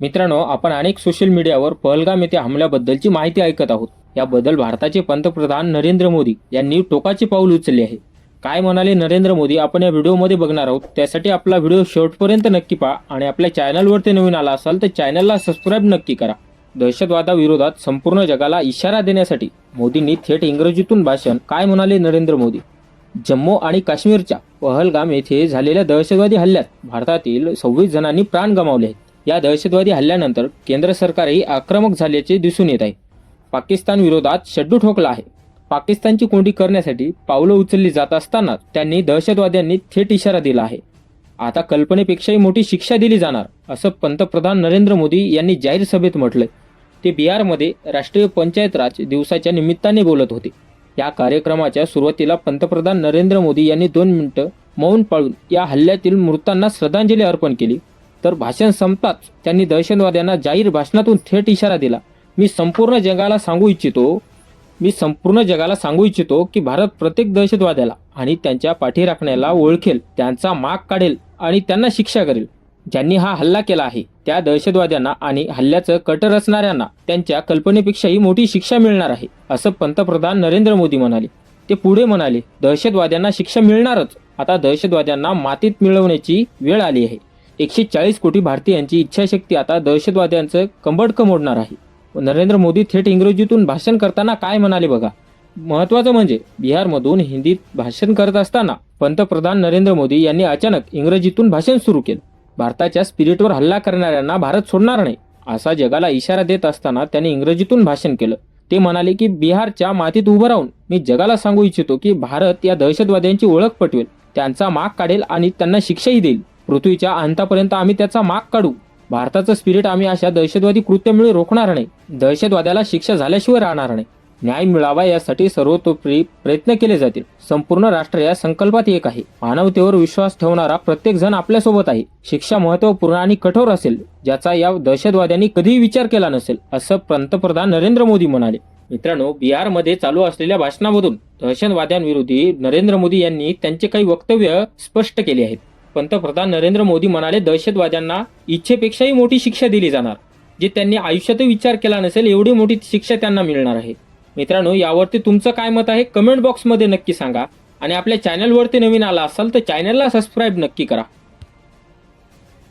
मित्रांनो आपण अनेक सोशल मीडियावर पहलगाम येथे हमल्याबद्दलची माहिती ऐकत आहोत. याबद्दल भारताचे पंतप्रधान नरेंद्र मोदी यांनी टोकाचे पाऊल उचलले आहे. काय म्हणाले नरेंद्र मोदी? आपण या व्हिडिओमध्ये बघणार आहोत. त्यासाठी आपला व्हिडिओ शेवटपर्यंत नक्की पहा आणि आपल्या चॅनलवरती नवीन आला असाल तर चॅनलला सबस्क्राईब नक्की करा. दहशतवादाविरोधात संपूर्ण जगाला इशारा देण्यासाठी मोदींनी थेट इंग्रजीतून भाषण. काय म्हणाले नरेंद्र मोदी? जम्मू आणि काश्मीरच्या पहलगाम येथे झालेल्या दहशतवादी हल्ल्यात भारतातील सव्वीस जणांनी प्राण गमावले आहेत. या दहशतवादी हल्ल्यानंतर केंद्र सरकारही आक्रमक झाल्याचे दिसून येत आहे. पाकिस्तान विरोधात शड्डू ठोकला आहे. पाकिस्तानची कोंडी करण्यासाठी पावलं उचलली जात असताना त्यांनी दहशतवाद्यांनी थेट इशारा दिला आहे. आता कल्पनेपेक्षाही मोठी शिक्षा दिली जाणार असं पंतप्रधान नरेंद्र मोदी यांनी जाहीर सभेत म्हटलंय. ते बिहारमध्ये राष्ट्रीय पंचायत राज दिवसाच्या निमित्ताने बोलत होते. या कार्यक्रमाच्या सुरुवातीला पंतप्रधान नरेंद्र मोदी यांनी दोन मिनिटं मौन पाळून या हल्ल्यातील मृतांना श्रद्धांजली अर्पण केली. तर भाषण संपताच त्यांनी दहशतवाद्यांना जाहीर भाषणातून थेट इशारा दिला. मी संपूर्ण जगाला सांगू इच्छितो मी संपूर्ण जगाला सांगू इच्छितो की भारत प्रत्येक दहशतवाद्याला आणि त्यांच्या पाठी राखण्याला ओळखेल त्यांचा माग काढेल आणि त्यांना शिक्षा करेल. ज्यांनी हा हल्ला केला आहे त्या दहशतवाद्यांना आणि हल्ल्याचं कट रचणाऱ्यांना त्यांच्या कल्पनेपेक्षाही मोठी शिक्षा मिळणार आहे असं पंतप्रधान नरेंद्र मोदी म्हणाले. ते पुढे म्हणाले दहशतवाद्यांना शिक्षा मिळणारच. आता दहशतवाद्यांना मातीत मिळवण्याची वेळ आली आहे. एकशे चाळीस कोटी भारतीयांची इच्छाशक्ती आता दहशतवाद्यांचं कंबडकं मोडणार आहे. नरेंद्र मोदी थेट इंग्रजीतून भाषण करताना काय म्हणाले बघा? महत्वाचं म्हणजे बिहारमधून हिंदीत भाषण करत असताना पंतप्रधान नरेंद्र मोदी यांनी अचानक इंग्रजीतून भाषण सुरू केलं. भारताच्या स्पिरिटवर हल्ला करणाऱ्यांना भारत सोडणार नाही असा जगाला इशारा देत असताना त्यांनी इंग्रजीतून भाषण केलं. ते म्हणाले की बिहारच्या मातीत उभं राहून मी जगाला सांगू इच्छितो की भारत या दहशतवाद्यांची ओळख पटवेल त्यांचा माग काढेल आणि त्यांना शिक्षाही देईल. पृथ्वीच्या अंतापर्यंत आम्ही त्याचा माग काढू. भारताचं स्पिरिट आम्ही अशा दहशतवादी कृत्यामुळे रोखणार नाही. दहशतवाद्याला शिक्षा झाल्याशिवाय राहणार नाही. न्याय मिळावा यासाठी सर्वतोपरी प्रयत्न केले जातील. संपूर्ण राष्ट्र या संकल्पात एक आहे. मानवतेवर विश्वास ठेवणारा प्रत्येक जण आपल्यासोबत आहे. शिक्षा महत्त्वपूर्ण आणि कठोर असेल ज्याचा या दहशतवाद्यांनी कधीही विचार केला नसेल असं पंतप्रधान नरेंद्र मोदी म्हणाले. मित्रांनो बिहारमध्ये चालू असलेल्या भाषणामधून दहशतवाद्यांविरोधी नरेंद्र मोदी यांनी त्यांचे काही वक्तव्य स्पष्ट केले आहेत. पंतप्रधान नरेंद्र मोदी म्हणाले दहशतवाद्यांना इच्छेपेक्षाही मोठी शिक्षा दिली जाणार. जे त्यांनी आयुष्यातही विचार केला नसेल एवढी मोठी शिक्षा त्यांना मिळणार आहे. मित्रांनो यावरती तुमचं काय मत आहे? कमेंट बॉक्समध्ये नक्की सांगा. आणि आपल्या चॅनलवरती नवीन आला असाल तर चॅनलला सबस्क्राईब नक्की करा.